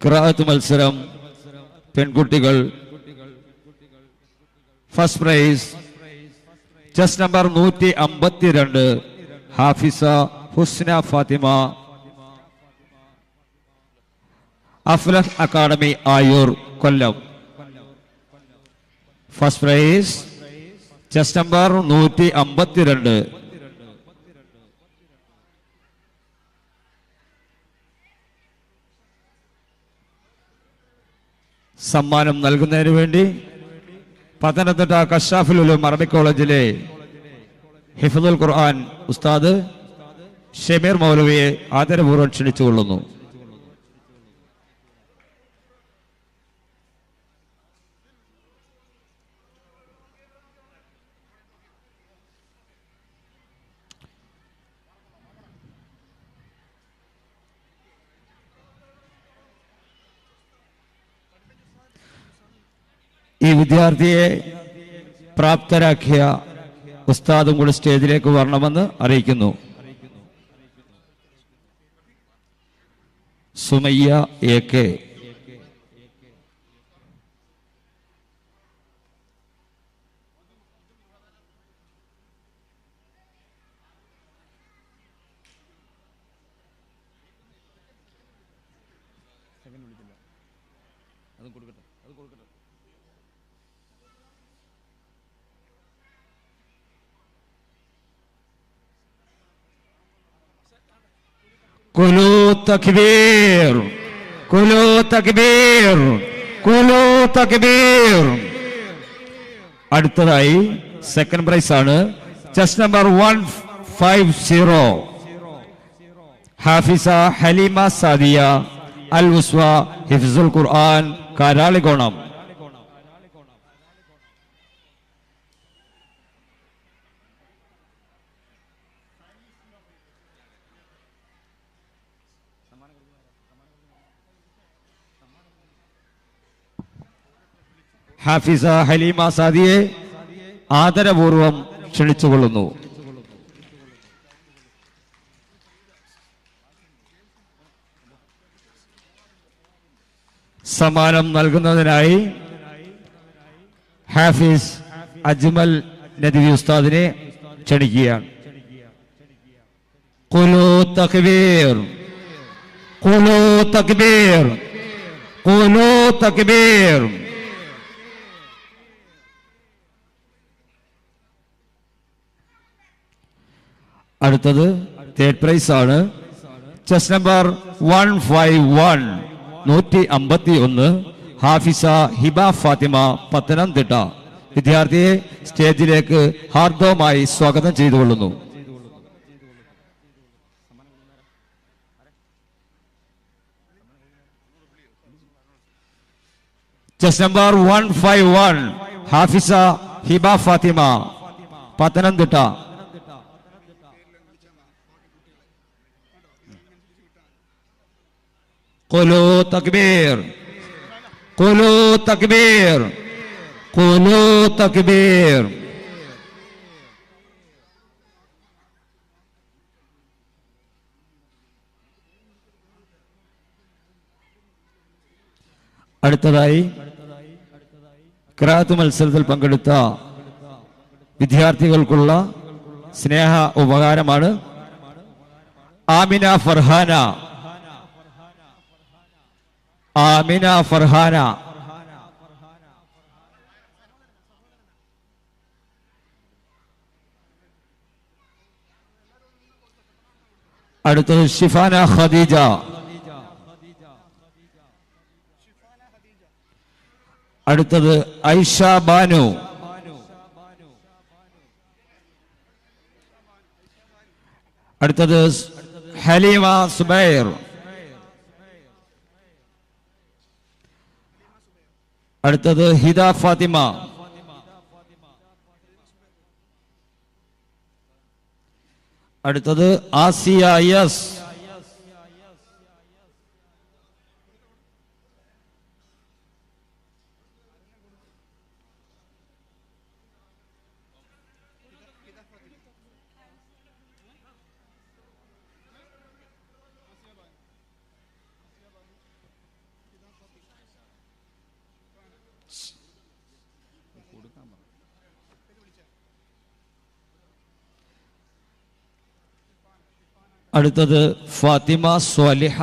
ഖിറാഅത്ത് മത്സരം പെൺകുട്ടികൾ. First prize chess number നൂറ്റി അമ്പത്തിരണ്ട് Hafiza Husna Fathima. Aflah academy Ayur Kollam. First prize chest number നൂറ്റി അമ്പത്തിരണ്ട് സമ്മാനം നൽകുന്നതിന് വേണ്ടി പത്തനംതിട്ട കഷാഫിലുലും അറബിക് കോളേജിലെ ഹിഫദുൽ ഖുർആൻ ഉസ്താദ് ഷമീർ മൗലവിയെ ആദരപൂർവം ക്ഷണിച്ചുകൊള്ളുന്നു. ഈ വിദ്യാർത്ഥിയെ പ്രാപ്തരാക്കിയ ഉസ്താദും കൂടി സ്റ്റേജിലേക്ക് വരണമെന്ന് അറിയിക്കുന്നു. Sumayya A K. കുലു തക്ബീർ കുലു തക്ബീർ കുലു തക്ബീർ അടുത്തതായി സെക്കൻഡ് പ്രൈസ് ആണ്. Chest number one five zero Hafiza Haleema Sadiya Al Uswa Hifzul Quran Karalikonam. Hafiza Haleema സാദിയെ ആദരപൂർവം ക്ഷണിച്ചുകൊള്ളുന്നു. സമ്മാനം നൽകുന്നതിനായി ഹാഫിസ് അജ്മൽ നദവി ഉസ്താദിനെ ക്ഷണിക്കുകയാണ്. കുലു തക്ബീർ കുലു തക്ബീർ കുലു തക്ബീർ. അടുത്തത് തേർഡ് പ്രൈസ് ആണ്. Chest number one five one നൂറ്റി അമ്പത്തി ഒന്ന് ഹാഫിസ ഹിബ ഫാത്തിമ പത്തനംതിട്ട. വിദ്യാർത്ഥിയെ സ്റ്റേജിലേക്ക് ഹാർദവുമായി സ്വാഗതം ചെയ്തുകൊള്ളുന്നു. Chest number one five one Hafiza Hiba Fathima Pathanamthitta. കൊലോ തക്ബീർ കൊലോ തക്ബീർ കൊലോ തക്ബീർ അടുത്തതായി ക്രാത്ത് മത്സരത്തിൽ പങ്കെടുത്ത വിദ്യാർത്ഥികൾക്കുള്ള സ്നേഹ ഉപകാരമാണ് ആമിന ഫർഹാന. ആമിന ഫർഹാന. അടുത്തത് ഷിഫാന ഖദീജ. അടുത്തത് ഐഷ ബാനു. അടുത്തത് ഹലീമ സുബൈർ. അടുത്തത് ഹിദ ഫാത്തിമ. അടുത്തത് ആസിയ യസ് അടുത്തത് ഫാത്തിമ സ്വാലിഹ.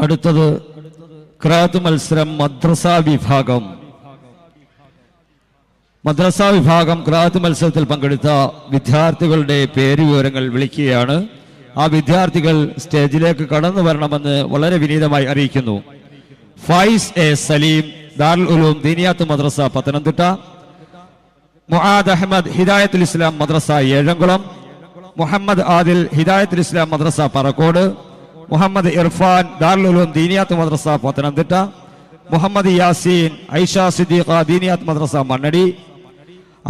അടുത്തത് ക്രാത്ത് മത്സരം മദ്രസ വിഭാഗം. മദ്രസ വിഭാഗം ക്രാത്ത് മത്സരത്തിൽ പങ്കെടുത്ത വിദ്യാർത്ഥികളുടെ പേര് വിവരങ്ങൾ വിളിക്കുകയാണ്. ആ വിദ്യാർത്ഥികൾ സ്റ്റേജിലേക്ക് കടന്നു വരണമെന്ന് വളരെ വിനീതമായി അറിയിക്കുന്നു. ഫൈസ് എ സലീം ദാറുൽ ഉലൂം ദീനിയാത്ത് മദ്രസ പത്തനംതിട്ട. മുഹാദ് അഹമ്മദ് ഹിദായത്തുൽ ഇസ്ലാം മദ്രസ ഏഴംകുളം. മുഹമ്മദ് ആദിൽ ഹിദായത്തുൽ ഇസ്ലാം മദ്രസ പറക്കോട്. മുഹമ്മദ് ഇർഫാൻ ദാറുൽ ഉലൂം ദീനിയാത്ത് മദ്രസ പത്തനംതിട്ട. മുഹമ്മദ് യാസീൻ ഐഷ സിദ്ദീഖ ദീനിയാത്ത് മദ്രസ മണ്ണടി.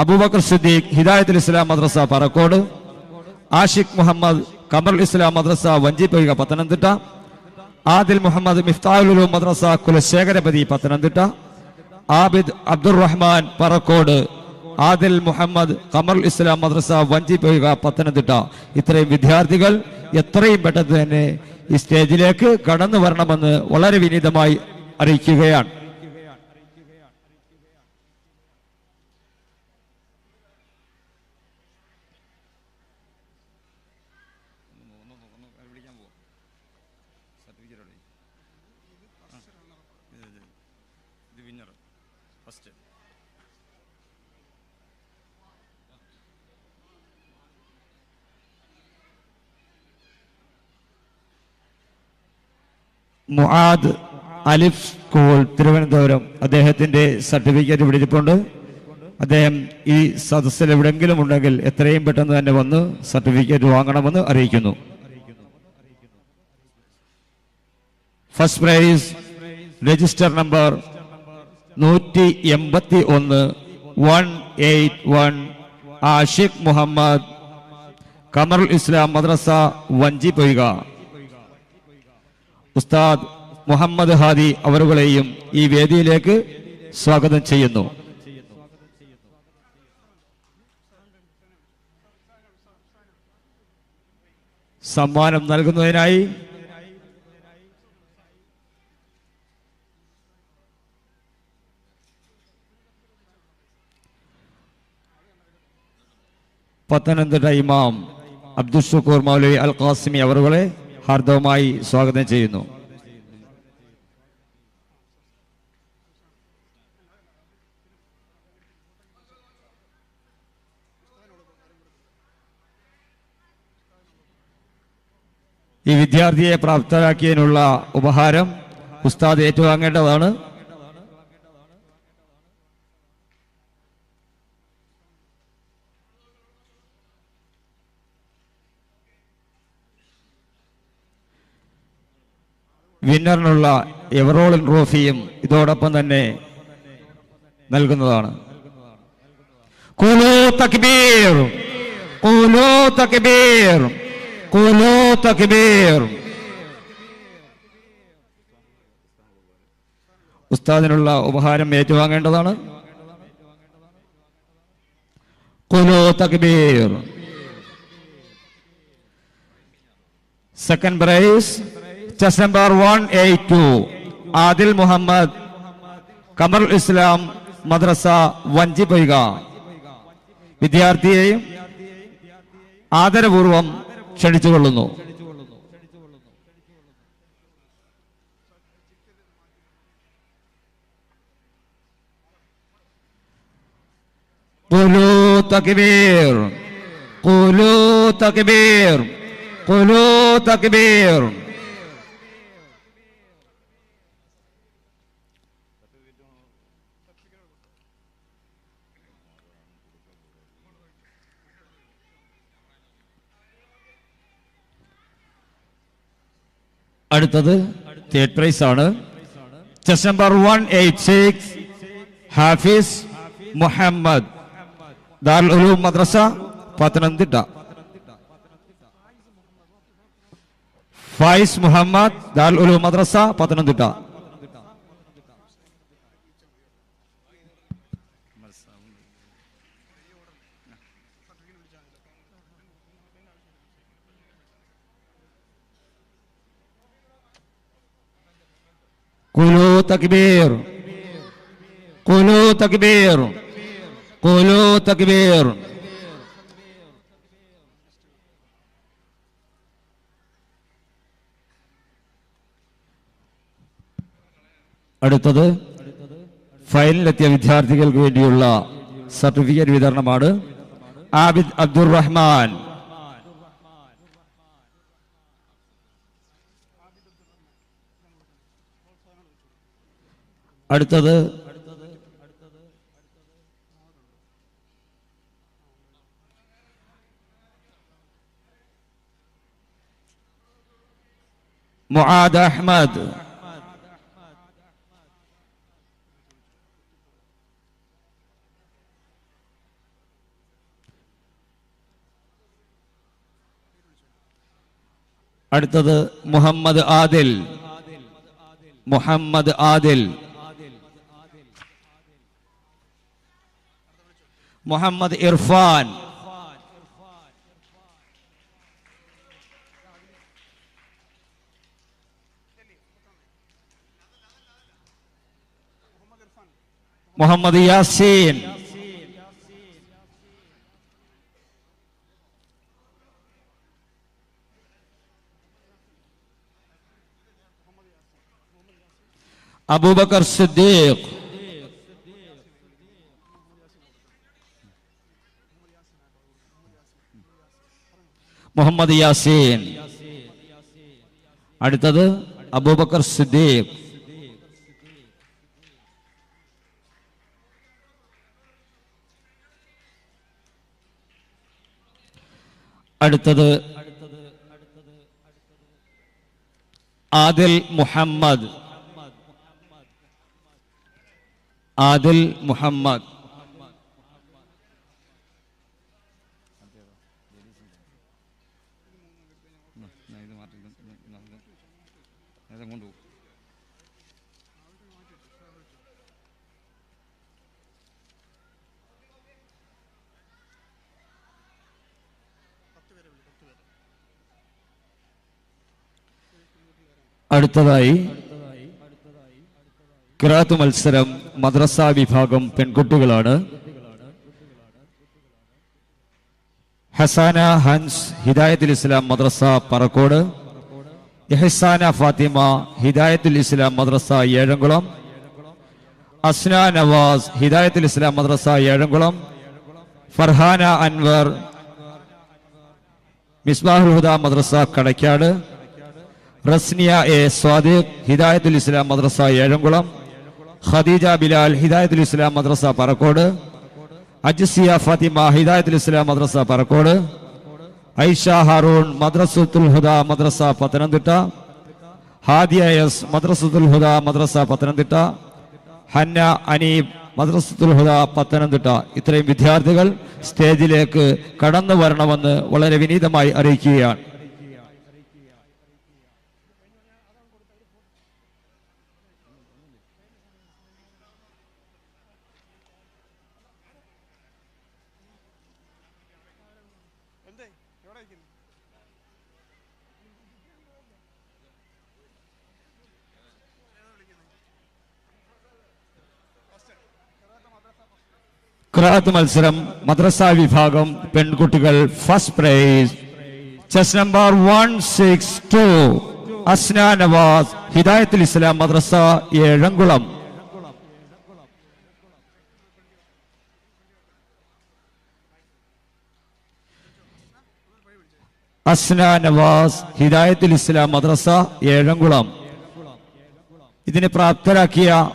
അബൂബക്കർ സിദ്ദീഖ് ഹിദായത്തുൽ ഇസ്ലാം മദ്രസ പറക്കോട്. ആഷിഖ് മുഹമ്മദ് കമർ ഇസ്ലാം മദ്രസ വഞ്ചിപ്പൊയ്ക പത്തനംതിട്ട. ആദിൽ മുഹമ്മദ് മിഫ്താഹുൽ ഉലൂം മദ്രസ കുലശേഖരപതി പത്തനംതിട്ട. ആബിദ് അബ്ദുറഹ്മാൻ പറക്കോട്. ആദിൽ മുഹമ്മദ് കമർ ഇസ്ലാം മദ്രസ വഞ്ചിപ്പൊയ്ക പത്തനംതിട്ട. ഇത്രയും വിദ്യാർത്ഥികൾ എത്രയും പെട്ടെന്ന് തന്നെ ഈ സ്റ്റേജിലേക്ക് കടന്നു വരണമെന്ന് വളരെ വിനീതമായി അറിയിക്കുകയാണ്. മുആദ് അലിഫ് സ്കൂൾ തിരുവനന്തപുരം. അദ്ദേഹത്തിന്റെ സർട്ടിഫിക്കറ്റ് ഇവിടെ ഇരിപ്പുണ്ട്. അദ്ദേഹം ഈ സദസ്സിൽ എവിടെയെങ്കിലും ഉണ്ടെങ്കിൽ എത്രയും പെട്ടെന്ന് തന്നെ വന്ന് സർട്ടിഫിക്കറ്റ് വാങ്ങണമെന്ന് അറിയിക്കുന്നു. ഫസ്റ്റ് പ്രൈസ് രജിസ്റ്റർ നമ്പർ നൂറ്റി എൺപത്തി ഒന്ന് one eight one Ashiq Muhammad Qamarul Islam Madrasa Vanchi Poyka ഉസ്താദ് മുഹമ്മദ് ഹാദി അവരുകളെയും ഈ വേദിയിലേക്ക് സ്വാഗതം ചെയ്യുന്നു. സമ്മാനം നൽകുന്നതിനായി പത്തനംതിട്ട ഇമാം അബ്ദുൽ ഷുക്കൂർ മൗലവി അൽ ഖാസിമി അവരുകളെ ഹാർദവമായി സ്വാഗതം ചെയ്യുന്നു. ഈ വിദ്യാർത്ഥിയെ പ്രാപ്തരാക്കിയതിനുള്ള ഉപഹാരം ഉസ്താദ് ഏറ്റുവാങ്ങേണ്ടതാണ്. വിന്നറിനുള്ള എവറോളിൻ ട്രോഫിയും ഇതോടൊപ്പം തന്നെ നൽകുന്നതാണ്. തക്ബീർ തക്ബീർ തക്ബീർ. ഉസ്താദിനുള്ള ഉപഹാരം ഏറ്റുവാങ്ങേണ്ടതാണ്. കുലോ തക്ബീർ. Second prize chess number one eight two Adil Muhammad Qamar Islam മദ്രസ വഞ്ചി പൊയ്ക വിദ്യാർത്ഥിയെയും ആദരപൂർവം ക്ഷണിച്ചുകൊള്ളുന്നു قولوا تكبير കുലു തക്ബീർ കുലു തക്ബീർ അടുത്തത് തേർഡ് പ്രൈസ് ആണ്. Chest number one eight six Hafiz Muhammad Darul Uloom Madrasa Pathanamthitta. Faiz Muhammad Darul Uloom Madrasa Pathanamthitta കുലു തക്ബീർ കുലു തക്ബീർ കുലു തക്ബീർ അടുത്തത് ഫൈനലിലെത്തിയ വിദ്യാർത്ഥികൾക്ക് വേണ്ടിയുള്ള സർട്ടിഫിക്കറ്റ് വിതരണമാണ് ആബിദ് അബ്ദുറഹ്മാൻ. അടുത്തത് മുആദ് അഹ്മദ് അടുത്തത് മുഹമ്മദ് ആദിൽ മുഹമ്മദ് ആദിൽ മുഹമ്മദ് ഇർഫാൻ മുഹമ്മദ് യാസീൻ അബൂബക്കർ സിദ്ദീഖ് മുഹമ്മദ് യാസീൻ. അടുത്തത് അബൂബക്കർ സിദ്ദീഖ്. അടുത്തത് ആദിൽ മുഹമ്മദ്. ആദിൽ മുഹമ്മദ്. അടുത്തതായി കിറാത്ത് മത്സരം മദ്രസ വിഭാഗം പെൺകുട്ടികളാണ്. ഹസാന ഹൻസ് ഹിദായത്തുൽ ഇസ്ലാം മദ്രസ പറക്കോട്. എഹസാന ഫാത്തിമ ഹിദായത്തുൽ ഇസ്ലാം മദ്രസ ഏഴംകുളം. അസ്ന നവാസ് ഹിദായത്തുൽ ഇസ്ലാം മദ്രസ Ezhamkulam. Farhana Anwar Misbahul Madrasa Kadakkad Rasniya A Sadiq Hidayathul Islam Madrasa Ezhamkulam Khadeeja Bilal Hidayathul Islam Madrasa Parakode Ajisiya Fathima Hidayathul Islam Madrasa Parakode Aisha Haroon Madrasathul Huda Madrasa Pathanamthitta Hadiya S Madrasathul Huda Madrasa Pathanamthitta Hanna Aneeb Madrasathul Huda Pathanamthitta. ഇത്രയും വിദ്യാർത്ഥികൾ സ്റ്റേജിലേക്ക് കടന്നു വരണമെന്ന് വളരെ വിനീതമായി അറിയിക്കുകയാണ്. എവിടെ ഖുറാത്ത് മത്സരം മദ്രസ വിഭാഗം പെൺകുട്ടികൾ first prize chess number one six two Asna Navas Hidayathul Islam Madrasa Ezhamkulam. Asna Navas Hidayathul Islam Madrasa Ezhamkulam. ഇതിനെ പ്രാപ്തരാക്കിയ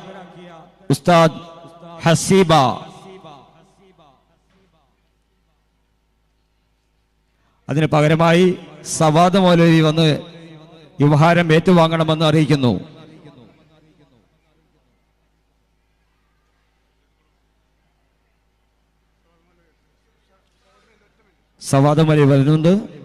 ഉസ്താദ് ഹസീബ. അതിന് പകരമായി സവാദ് മൗലവി വന്ന് വ്യവഹാരം ഏറ്റുവാങ്ങണമെന്ന് അറിയിക്കുന്നു. സവാദ് മൗലവി വരുന്നുണ്ട്.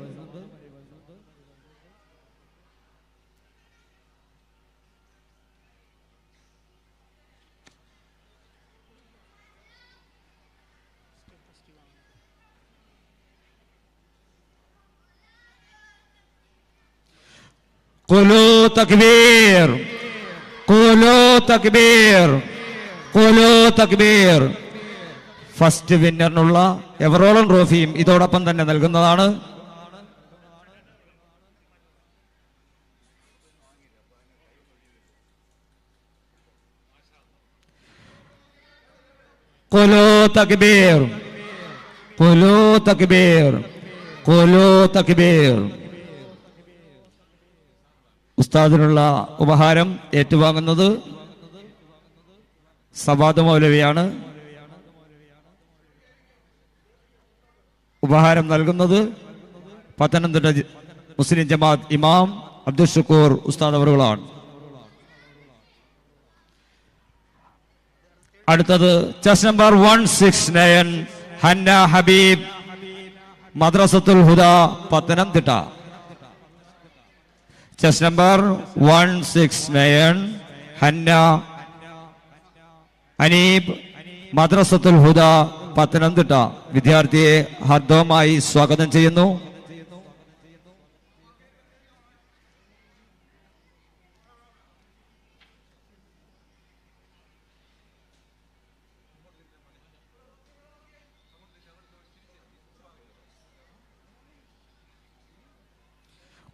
قولوا تكبير قولوا تكبير قولوا تكبير ഫസ്റ്റ് വിന്നറിനുള്ള എവറോളം ട്രോഫിയും ഇതോടൊപ്പം തന്നെ നൽകുന്നതാണ് കൊലോ തക്ബീർ കൊലോ തക്ബീർ കൊലോ തക്ബീർ ഉസ്താദിനുള്ള ഉപഹാരം ഏറ്റുവാങ്ങുന്നത് സവാദ് മൗലവിയാണ്. ഉപഹാരം നൽകുന്നത് പത്തനംതിട്ട മുസ്ലിം ജമാഅത്ത് ഇമാം അബ്ദുൽ ഷുക്കൂർ ഉസ്താദ് അവറുകളാണ്. അടുത്തത് chess number one six nine Hanna Habeeb Madrasathul Huda Pathanamthitta. Chess number one six nine Hanna Aneeb Madrasathul Huda Pathanamthitta. വിദ്യാർത്ഥിയെ ഹർദവുമായി സ്വാഗതം ചെയ്യുന്നു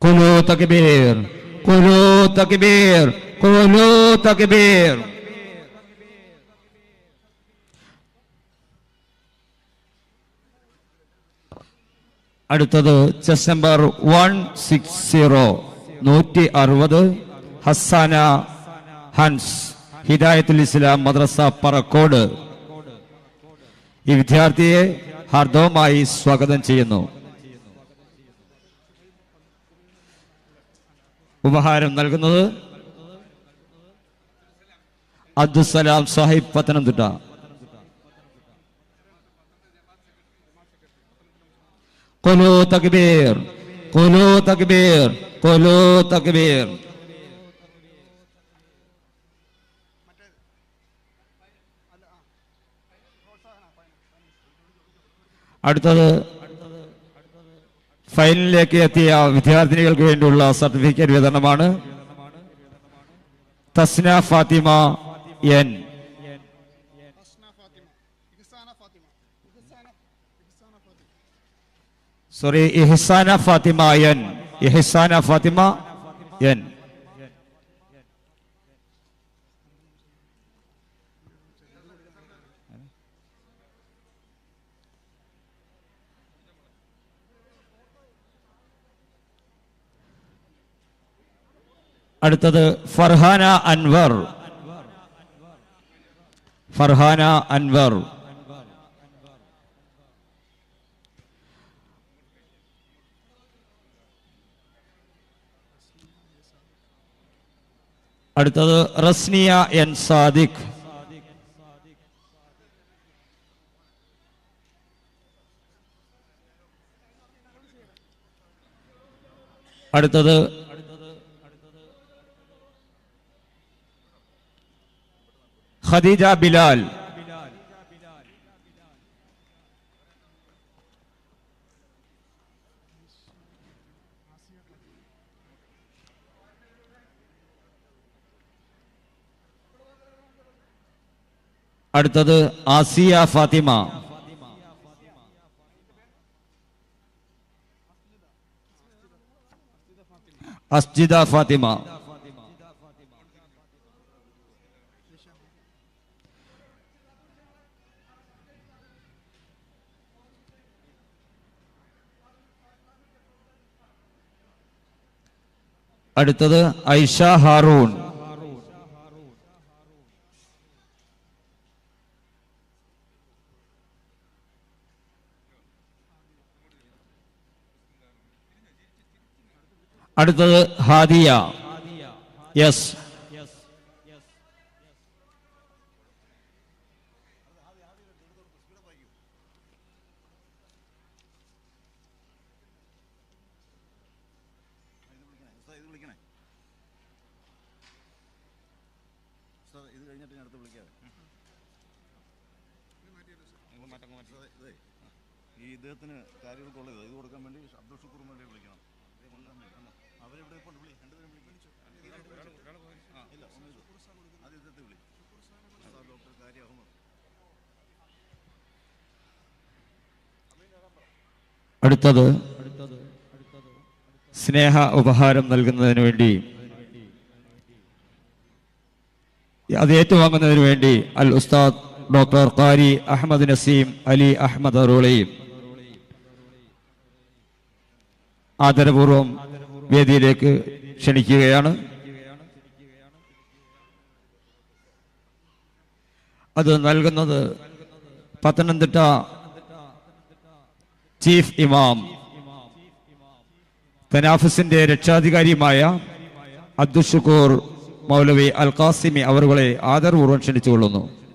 കുലു തക്ബീർ കുലു തക്ബീർ കുലു തക്ബീർ അടുത്തത് chest number one six zero നൂറ്റി അറുപത് ഹസാന ഹൻസ് ഹിദായത്തുൽ ഇസ്ലാം മദ്രസ പറക്കോട് ഈ വിദ്യാർത്ഥിയെ ഹാർദവമായി സ്വാഗതം ചെയ്യുന്നു ഉപഹാരം നൽകുന്നത് അബ്ദുസലാം സാഹിബ് പത്തനംതിട്ട. കൊലോ തക്ബീർ കൊലോ തക്ബീർ കൊലോ തക്ബീർ. അടുത്തത് ഫൈനലിലേക്ക് എത്തിയ വിദ്യാർത്ഥിനികൾക്ക് വേണ്ടിയുള്ള സർട്ടിഫിക്കറ്റ് വിതരണമാണ് Thasna Fathima N. Sorry Ihsana Fathima N. Ihsana Fathima N. അടുത്തത് ഫർഹാന അൻവർ. ഫർഹാന അൻവർ. അടുത്തത് റസ്നിയ എൻ സാദിഖ്. അടുത്തത് ഖദീജ ബിലാൽ. അടുത്തത് ആസിയ ഫാത്തിമ. അസ്ജിദ ഫാത്തിമ. അടുത്തത് ഐഷ ഹാറൂൺ അടുത്തത് ഹാദിയ യെസ് അടുത്തത് സ്നേഹ ഉപഹാരം നൽകുന്നതിന് വേണ്ടി. അത് ഏറ്റുവാങ്ങുന്നതിന് വേണ്ടി അൽ ഉസ്താദ് ഡോക്ടർ കാരി അഹമ്മദ് നസീം അലി അഹമ്മദ് അറോളയും ആദരപൂർവം വേദിയിലേക്ക് ക്ഷണിക്കുകയാണ്. അത് നൽകുന്നത് പത്തനംതിട്ട ചീഫ് ഇമാം. തനാഫിസിന്റെ രക്ഷാധികാരിയുമായ അബ്ദുഷുക്കൂർ മൗലവി അൽ ഖാസിമി അവരുകളെ ആദരപൂർവം ക്ഷണിച്ചുകൊള്ളുന്നു.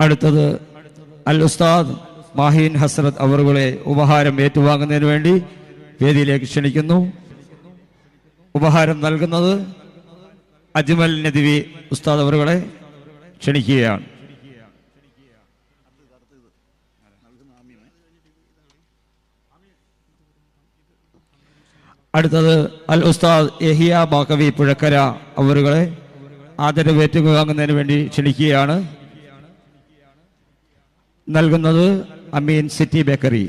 അടുത്തത് അൽ ഉസ്താദ് മാഹീൻ ഹസ്രത് അവറുകളെ ഉപഹാരം ഏറ്റുവാങ്ങുന്നതിന് വേണ്ടി വേദിയിലേക്ക് ക്ഷണിക്കുന്നു. ഉപഹാരം നൽകുന്നത് അജ്മൽ നദിവി ഉസ്താദ് അവറുകളെ ക്ഷണിക്കുകയാണ്. അടുത്തത് അൽ ഉസ്താദ് എഹിയ ബാക്കവി പുഴക്കര അവറുകളെ ആദരവേറ്റുവാങ്ങുന്നതിന് വേണ്ടി ക്ഷണിക്കുകയാണ്. നൽകുന്നത് അമീൻ സിറ്റി ബേക്കറി.